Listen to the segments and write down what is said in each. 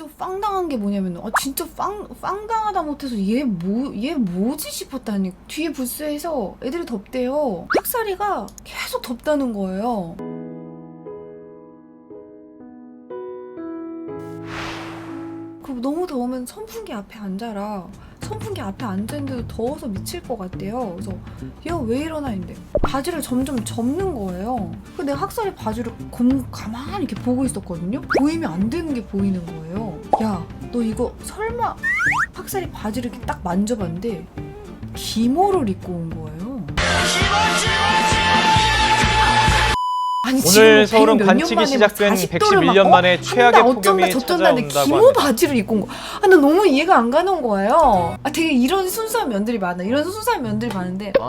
진짜 빵당한 게 뭐냐면 아 진짜 빵 빵당하다 못해서 얘 뭐 얘 뭐지 싶었다니. 뒤에 부스에서 애들이 덥대요. 학살이가 계속 덥다는 거예요. 그 너무 더우면 선풍기 앞에 앉아라 선풍기 앞에 앉았는데도 더워서 미칠 것 같대요. 그래서 얘가 왜 이러나 했는데 바지를 점점 접는 거예요. 근데 내가 학살이 바지를 검, 가만히 이렇게 보고 있었거든요. 보이면 안 되는 게 보이는 거예요. 야 너 이거 설마 학살이 바지를 이렇게 딱 만져봤는데 기모를 입고 온 거예요 아니, 오늘 서울은 관측이 만에 시작된 막 40도를 111년 막, 만에 어? 최악의 폭염이 찾아온다고 기모 합니다. 바지를 입고 온 거. 아, 나 너무 이해가 안 가는 거예요. 아, 되게 이런 순수한 면들이 많아. 이런 순수한 면들이 많은데.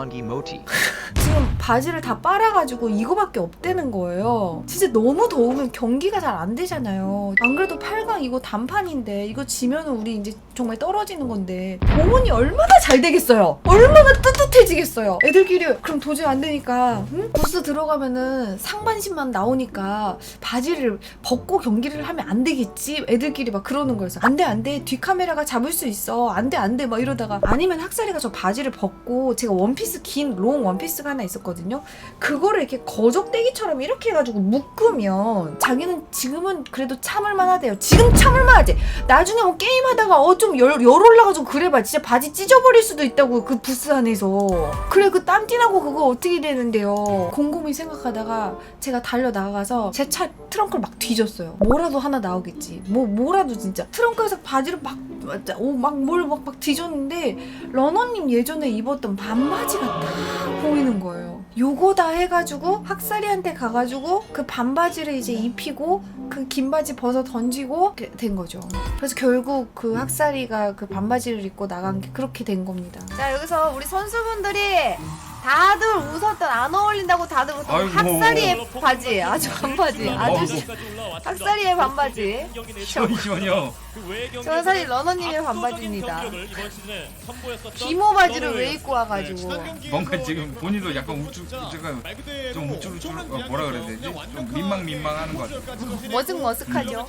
지금 바지를 다 빨아가지고 이거밖에 없다는 거예요. 진짜 너무 더우면 경기가 잘 안 되잖아요. 안 그래도 8강 이거 단판인데 이거 지면은 우리 이제 정말 떨어지는 건데 보문이 얼마나 잘 되겠어요. 얼마나 뜨뜻해지겠어요. 애들끼리 그럼 도저히 안 되니까 응? 부스 들어가면은 상반 신만 나오니까 바지를 벗고 경기를 하면 안 되겠지. 애들끼리 막 그러는 거였어. 안돼 안돼 뒤 카메라가 잡을 수 있어. 안돼 안돼 막 이러다가 아니면 학살이가 저 바지를 벗고 제가 원피스 긴 롱 원피스가 하나 있었거든요. 그거를 이렇게 거적대기처럼 이렇게 해가지고 묶으면 자기는 지금은 그래도 참을만 하대요. 지금 참을만 하지. 나중에 뭐 게임하다가 어 좀 열, 열 올라가지고 그래봐. 진짜 바지 찢어버릴 수도 있다고 그 부스 안에서. 그래 그 땀띠나고 그거 어떻게 되는데요. 곰곰이 생각하다가 제가 달려 나가서 제 차 트렁크를 막 뒤졌어요. 뭐라도 하나 나오겠지. 뭐 뭐라도 진짜 트렁크에서 바지를 막막뭘막 막 뒤졌는데 러너님 예전에 입었던 반바지가 딱 보이는 거예요. 요거다 해가지고 학살이한테 가가지고 그 반바지를 이제 입히고 그 긴 바지 벗어 던지고 된 거죠. 그래서 결국 그 학살이가 그 반바지를 입고 나간 게 그렇게 된 겁니다. 자 여기서 우리 선수분들이 다들 웃었던 안 어울린다고 다들 웃었던 아이고. 학살이의 바지. 아주 반바지. 아주 학살이의 반바지. 잠시만요. 저는 사실 러너님의 반바지입니다. 기모 바지를 왜 입고 와가지고. 뭔가 지금 본인도 약간 우쭐, 잠깐 좀 우쭐 우쭐 어, 뭐라 그래야 되지? 좀 민망 민망하는 것 같아요. 머쓱머쓱하죠